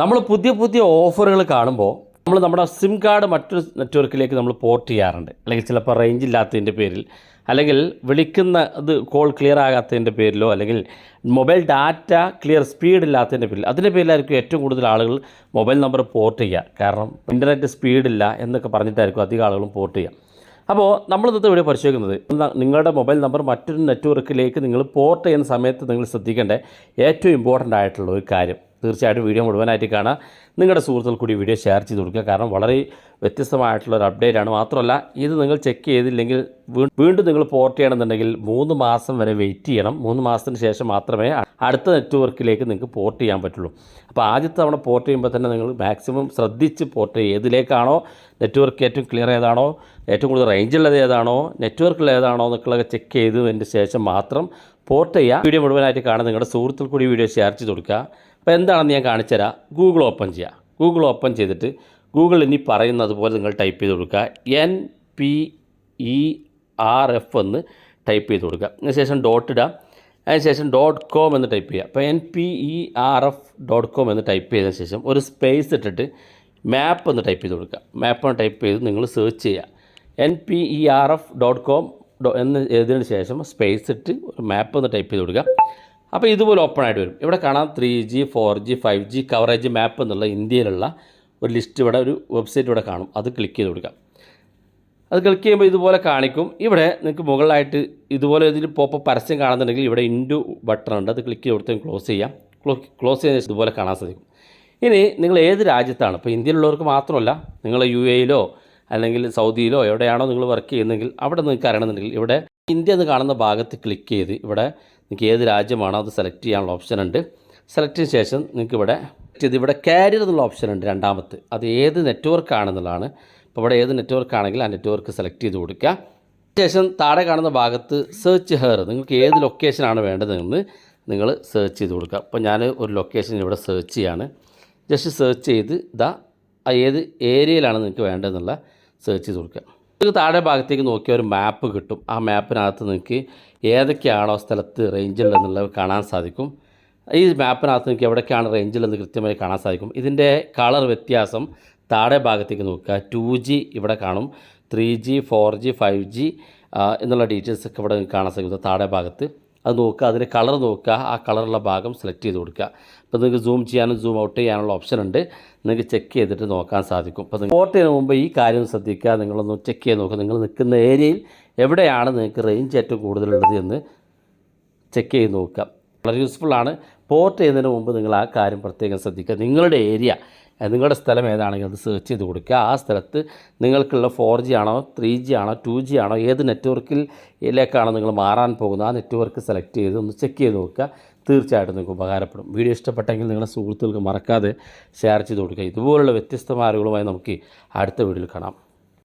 നമ്മൾ പുതിയ പുതിയ ഓഫറുകൾ കാണുമ്പോൾ നമ്മൾ നമ്മുടെ സിം കാർഡ് മറ്റൊരു നെറ്റ്വർക്കിലേക്ക് നമ്മൾ പോർട്ട് ചെയ്യാറുണ്ട്. അല്ലെങ്കിൽ ചിലപ്പോൾ റേഞ്ച് ഇല്ലാത്തതിന്റെ പേരിൽ. അല്ലെങ്കിൽ വിളിക്കുന്ന ഇത് കോൾ ക്ലിയർ ആകാത്തതിന്റെ പേരിലോ അല്ലെങ്കിൽ മൊബൈൽ ഡാറ്റ ക്ലിയർ സ്പീഡ് ഇല്ലാത്തതിന്റെ പേരിൽ അതിന്റെ പേരിലായിരിക്കും ഏറ്റവും കൂടുതൽ ആളുകൾ മൊബൈൽ നമ്പർ പോർട്ട് ചെയ്യുക. കാരണം ഇന്റർനെറ്റ് സ്പീഡില്ല എന്നൊക്കെ പറഞ്ഞിട്ടായിരിക്കും അധികം ആളുകളും പോർട്ട് ചെയ്യുക. അപ്പോൾ നമ്മൾ ഇന്നത്തെ വീഡിയോ പരിശോധിക്കുന്നത് നിങ്ങളുടെ മൊബൈൽ നമ്പർ മറ്റൊരു നെറ്റ്വർക്കിലേക്ക് നിങ്ങൾ പോർട്ട് ചെയ്യുന്ന സമയത്ത് നിങ്ങൾ ശ്രദ്ധിക്കേണ്ട ഏറ്റവും ഇമ്പോർട്ടന്റ് ആയിട്ടുള്ള ഒരു കാര്യം. തീർച്ചയായിട്ടും വീഡിയോ മുഴുവനായിട്ട് കാണാം. നിങ്ങളുടെ സുഹൃത്തുക്കൾ കൂടി വീഡിയോ ഷെയർ ചെയ്ത് കൊടുക്കുക. കാരണം വളരെ വ്യത്യസ്തമായിട്ടുള്ള ഒരു അപ്ഡേറ്റ് ആണ്. മാത്രമല്ല ഇത് നിങ്ങൾ ചെക്ക് ചെയ്തില്ലെങ്കിൽ വീണ്ടും നിങ്ങൾ പോർട്ട് ചെയ്യണമെന്നുണ്ടെങ്കിൽ മൂന്ന് മാസം വരെ വെയിറ്റ് ചെയ്യണം. മൂന്ന് മാസത്തിന് ശേഷം മാത്രമേ അടുത്ത നെറ്റ്വർക്കിലേക്ക് നിങ്ങൾക്ക് പോർട്ട് ചെയ്യാൻ പറ്റുള്ളൂ. അപ്പോൾ ആദ്യത്തെ തവണ പോർട്ട് ചെയ്യുമ്പോൾ തന്നെ നിങ്ങൾ മാക്സിമം ശ്രദ്ധിച്ച് പോർട്ട് ചെയ്യുക. ഏതിലേക്കാണോ നെറ്റ്വർക്ക് ഏറ്റവും ക്ലിയർ ഏതാണോ ഏറ്റവും കൂടുതൽ റേഞ്ചുള്ളത് ഏതാണോ നെറ്റ്വർക്കുള്ള ഏതാണോ എന്നൊക്കെ ചെക്ക് ചെയ്തതിന് ശേഷം മാത്രം പോർട്ട് ചെയ്യുക. വീഡിയോ മുഴുവനായിട്ട് കാണാൻ നിങ്ങളുടെ സുഹൃത്തുക്കൾ കൂടി വീഡിയോ ഷെയർ ചെയ്ത് കൊടുക്കുക. അപ്പോൾ എന്താണെന്ന് ഞാൻ കാണിച്ചു തരാം. ഗൂഗിൾ ഓപ്പൺ ചെയ്യുക ഗൂഗിൾ ഓപ്പൺ ചെയ്തിട്ട് ഗൂഗിൾ ഇനി പറയുന്നത് പോലെ നിങ്ങൾ ടൈപ്പ് ചെയ്ത് കൊടുക്കുക. N P E R F എന്ന് ടൈപ്പ് ചെയ്ത് കൊടുക്കുക. അതിനുശേഷം ഡോട്ട് ഇടാം. അതിനുശേഷം ഡോട്ട് കോം എന്ന് ടൈപ്പ് ചെയ്യുക അപ്പോൾ N P E R F dot com എന്ന് ടൈപ്പ് ചെയ്തതിന് ശേഷം ഒരു സ്പേസ് ഇട്ടിട്ട് മാപ്പ് എന്ന് ടൈപ്പ് ചെയ്ത് കൊടുക്കുക. മാപ്പ് എന്ന് ടൈപ്പ് ചെയ്ത് നിങ്ങൾ സെർച്ച് ചെയ്യുക N P E R F dot com എന്ന് എഴുതിയതിന് ശേഷം സ്പേസ് ഇട്ട് ഒരു മാപ്പ് എന്ന് ടൈപ്പ് ചെയ്ത് കൊടുക്കുക. അപ്പോൾ ഇതുപോലെ ഓപ്പൺ ആയിട്ട് വരും. ഇവിടെ കാണാം three G four G five G coverage map എന്നുള്ള ഇന്ത്യയിലുള്ള ഒരു ലിസ്റ്റ് ഇവിടെ ഒരു വെബ്സൈറ്റ് ഇവിടെ കാണും. അത് ക്ലിക്ക് ചെയ്ത് കൊടുക്കാം. അത് ക്ലിക്ക് ചെയ്യുമ്പോൾ ഇതുപോലെ കാണിക്കും. ഇവിടെ നിങ്ങൾക്ക് മുകളിലായിട്ട് ഇതുപോലെ ഇതിൽ പോപ്പ് പരസ്യം കാണുന്നുണ്ടെങ്കിൽ ഇവിടെ ഇൻഡു ബട്ടൺ ഉണ്ട്. അത് ക്ലിക്ക് ചെയ്ത് കൊടുത്ത് ക്ലോസ് ചെയ്യാം. ക്ലോസ് ചെയ്തതിന് ഇതുപോലെ കാണാൻ സാധിക്കും. ഇനി നിങ്ങൾ ഏത് രാജ്യത്താണ്? ഇപ്പോൾ ഇന്ത്യയിലുള്ളവർക്ക് മാത്രമല്ല നിങ്ങൾ യു എയിലോ അല്ലെങ്കിൽ സൗദിയിലോ എവിടെയാണോ നിങ്ങൾ വർക്ക് ചെയ്യുന്നതെങ്കിൽ അവിടെ നിങ്ങൾക്ക് അറിയണമെന്നുണ്ടെങ്കിൽ ഇവിടെ ഇന്ത്യ എന്ന് കാണുന്ന ഭാഗത്ത് ക്ലിക്ക് ചെയ്ത് ഇവിടെ നിങ്ങൾക്ക് ഏത് രാജ്യമാണോ അത് സെലക്ട് ചെയ്യാനുള്ള ഓപ്ഷൻ ഉണ്ട്. സെലക്ട് ചെയ്ത ശേഷം നിങ്ങൾക്ക് ഇവിടെ ഇത് ഇവിടെ കാരിയർ എന്നുള്ള ഓപ്ഷൻ ഉണ്ട് രണ്ടാമത്തെ. അത് ഏത് നെറ്റ്വർക്ക് ആണെന്നുള്ളതാണ്. അപ്പോൾ ഇവിടെ ഏത് നെറ്റ്വർക്ക് ആണെങ്കിൽ ആ നെറ്റ്വർക്ക് സെലക്ട് ചെയ്ത് കൊടുക്കുക. ശേഷം താഴെ കാണുന്ന ഭാഗത്ത് സെർച്ച് ഹെയർ നിങ്ങൾക്ക് ഏത് ലൊക്കേഷനാണ് വേണ്ടതെന്ന് നിങ്ങൾ സെർച്ച് ചെയ്ത് കൊടുക്കുക. അപ്പോൾ ഞാൻ ഒരു ലൊക്കേഷൻ ഇവിടെ സെർച്ച് ചെയ്യാണ്. ജസ്റ്റ് സെർച്ച് ചെയ്ത് ഇതാ ഏത് ഏരിയയിലാണ് നിങ്ങൾക്ക് വേണ്ടതെന്നുള്ള സെർച്ച് ചെയ്ത് കൊടുക്കുക. നിങ്ങൾക്ക് താഴെ ഭാഗത്തേക്ക് നോക്കിയാൽ ഒരു മാപ്പ് കിട്ടും. ആ മാപ്പിനകത്ത് നിങ്ങൾക്ക് ഏതൊക്കെയാണോ സ്ഥലത്ത് റേഞ്ചുള്ളതെന്നുള്ളത് കാണാൻ സാധിക്കും. ഈ മാപ്പിനകത്ത് നിങ്ങൾക്ക് എവിടേക്കാണ് റേഞ്ചിലെന്ന് കൃത്യമായി കാണാൻ സാധിക്കും. ഇതിന്റെ കളർ വ്യത്യാസം താഴെ ഭാഗത്തേക്ക് നോക്കുക. ടു ജി ഇവിടെ കാണും. Three G four G five G എന്നുള്ള ഡീറ്റെയിൽസൊക്കെ ഇവിടെ കാണാൻ സാധിക്കും. താഴെ ഭാഗത്ത്. അത് നോക്കുക അതിന്റെ കളർ നോക്കുക ആ കളറുള്ള ഭാഗം സെലക്ട് ചെയ്ത് കൊടുക്കുക. അപ്പോൾ നിങ്ങൾക്ക് സൂം ചെയ്യാനും സൂം ഔട്ട് ചെയ്യാനുള്ള ഓപ്ഷൻ ഉണ്ട്. നിങ്ങൾക്ക് ചെക്ക് ചെയ്തിട്ട് നോക്കാൻ സാധിക്കും. അപ്പോൾ പോർട്ട് ചെയ്യുന്ന മുമ്പ് ഈ കാര്യം ശ്രദ്ധിക്കുക. നിങ്ങളൊന്ന് ചെക്ക് ചെയ്ത് നോക്കുക. നിങ്ങൾ നിൽക്കുന്ന ഏരിയയിൽ എവിടെയാണ് നിങ്ങൾക്ക് റേഞ്ച് ഏറ്റവും കൂടുതലുള്ളത് എന്ന് ചെക്ക് ചെയ്ത് നോക്കുക. വളരെ യൂസ്ഫുൾ ആണ്. പോർട്ട് ചെയ്യുന്നതിന് മുമ്പ് നിങ്ങൾ ആ കാര്യം പ്രത്യേകം ശ്രദ്ധിക്കുക. നിങ്ങളുടെ ഏരിയ നിങ്ങളുടെ സ്ഥലം ഏതാണെങ്കിലും അത് സെർച്ച് ചെയ്ത് കൊടുക്കുക. ആ സ്ഥലത്ത് നിങ്ങൾക്കുള്ള ഫോർ ജി ആണോ ത്രീ ജി ആണോ ടു ജി ആണോ ഏത് നെറ്റ്വർക്കിലേക്കാണോ നിങ്ങൾ മാറാൻ പോകുന്നത് ആ നെറ്റ്വർക്ക് സെലക്ട് ചെയ്ത് ഒന്ന് ചെക്ക് ചെയ്ത് നോക്കുക. തീർച്ചയായിട്ടും നിങ്ങൾക്ക് ഉപകാരപ്പെടും. വീഡിയോ ഇഷ്ടപ്പെട്ടെങ്കിൽ നിങ്ങളുടെ സുഹൃത്തുക്കൾക്ക് മറക്കാതെ ഷെയർ ചെയ്ത് കൊടുക്കുക. ഇതുപോലുള്ള വ്യത്യസ്തമായ അറിവുകളുമായി നമുക്ക് അടുത്ത വീഡിയോയിൽ കാണാം.